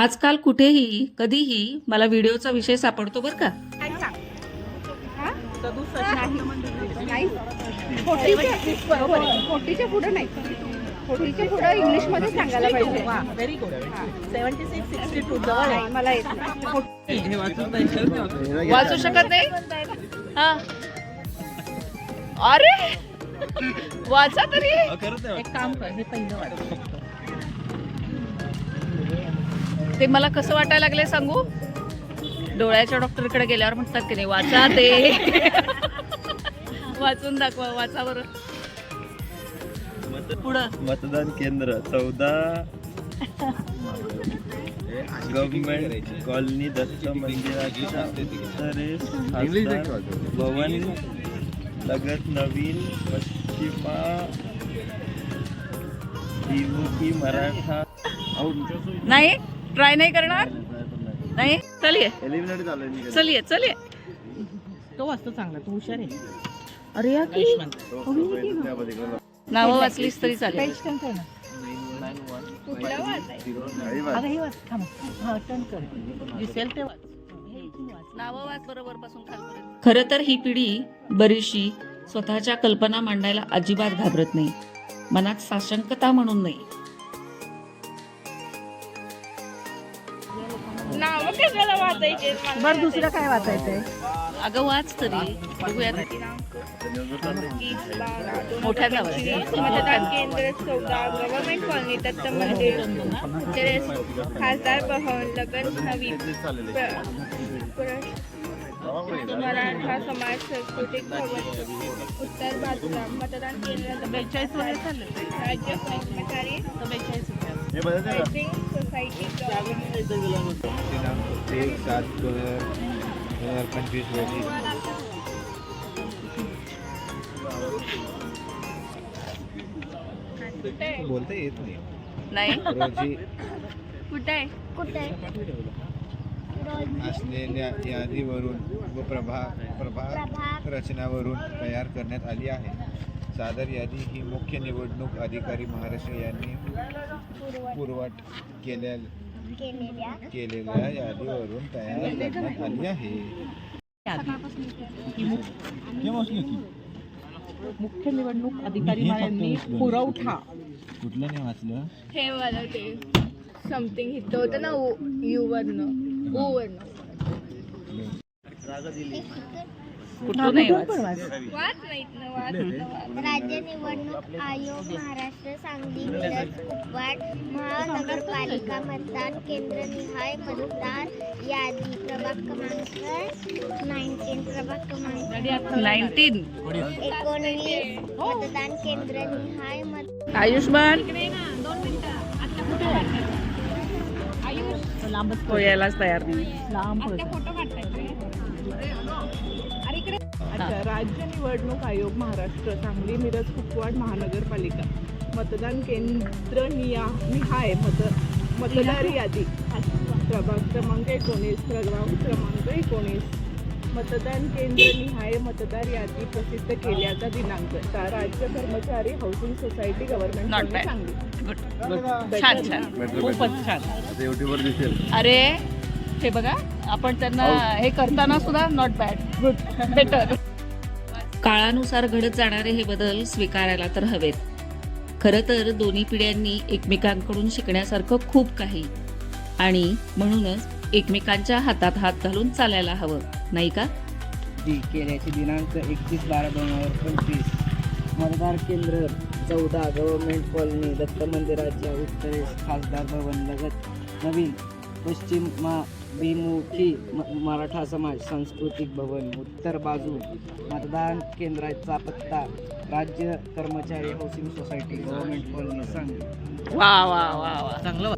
आजकाल कुठेही कधीही मला व्हिडिओचा विषय सापडतो बरं का. नाही फोर्टीच्या बरोबर आहे. फोर्टीच्या पुढे नाही. फोर्टीच्या पुढे इंग्लिशमध्ये सांगायला पाहिजे. Very good seventy six sixty two जवळ आहे. नाही, मला येत. नाही हे वाचून पाहिजे वाचू शकत नाही? हा. अरे! वाचा तरी एक काम कर हे पहिलं वाच. ते मला कसं वाटायला लागले सांगू? डोळ्याच्या डॉक्टरकडे गेल्यावर म्हणतात की नाही वाचा ते. वाचून दाखवा वाचा बरं. पुढं. मतदान केंद्र चौदा गव्हर्नमेंट कॉलनी दत्त खासदार भवन लगत नवीन पश्चिमा मराठा. नाही ट्राय नाही करणार? नाही? चलिये. चलिये चलिये. तो वाचतो चांगला तू हुशार आहे. अरे या की? नावं वाचलीस तरी चालेल. खरं तर ही पिढी बरीचशी स्वतःच्या कल्पना मांडायला अजिबात घाबरत नाही. मनात साशंकता म्हणून नाही. बरं दुसरं काय वाचायचंय? अगं वाच तरी. बघूया मोठ्या मतदान केंद्र चौदा गव्हर्नमेंट कॉलनी दत्त मंदिर टेरेस खासदार भवन लगन नवी मराठा समाज सांस्कृतिक भवन उत्तर बाजूला मतदान केंद्र बेचाळीस वगैरे चाललं. राज्य कर्मचारी सोसायटी एक सात दोन हजार दोन हजार पंचवीस रोजी बोलता येत नाही. नाही रोजी कुठे आहे? कुठे? असलेल्या यादीवरून व प्रभा प्रभाग रचनावरून तयार करण्यात आली आहे. सादर यादी ही मुख्य निवडणूक अधिकारी महाराष्ट्र यांनी पुरवठ केल्या केलेल्या यादीवरून तयार करण्यात आली आहे. मुख्य निवडणूक अधिकारी यांनी पुरवठा. कुठलं नाही वाचलं? हे मला ते समथिंग होतं ना यू वरनं ओ वरनं कुठलं नाही राज्य निवडणूक आयोग महाराष्ट्र सांगली मिरज कुपवाड महानगरपालिका मतदान केंद्र निहाय मतदार यादी प्रभाग क्रमांक नाईन्टीन प्रभाग क्रमांक नाईन्टीन एकोणवीस मतदान केंद्र निहाय मत आयुष्मान. लांबच तो यायलाच तयार नाही. लांब फोटो काढताय अच्छा राज्य निवडणूक आयोग महाराष्ट्र सांगली मिरज कुपवाड महानगरपालिका. मतदान केंद्र निया निहाय मत मतदार यादी. प्रभाग क्रमांक एकोणीस प्रभाग क्रमांक एकोणीस. मतदान केंद्र निहाय मतदार यादी प्रसिद्ध केल्याचा दिनांक. राज्य कर्मचारी housing society government. Sangli. Good छान छान. खूपच छान. अरे हे बघा आपण त्यांना हे. करताना सुद्धा नॉट बॅड गुड बेटर काळानुसार घडत जाणारे हे बदल स्वीकारायला तर हवेत. खरं तर दोन्ही पिढ्यांनी एकमेकांकडून शिकण्यासारखं खूप काही. आणि म्हणूनच एकमेकांच्या हातात हात घालून चालायला हवं नाही का? दी केल्याचे दिनांक एकतीस बारा दोन हजार पंचवीस. मतदार केंद्र चौदा गव्हर्नमेंट कॉलनी दत्त मंदिराच्या उत्तरेस खासदार भवन लगत. नवीन पश्चिमा म- मराठा समाज सांस्कृतिक भवन उत्तर बाजू मतदान केंद्राचा पत्ता राज्य कर्मचारी housing society government colony Sangli. वा वा वा वा. चांगलं.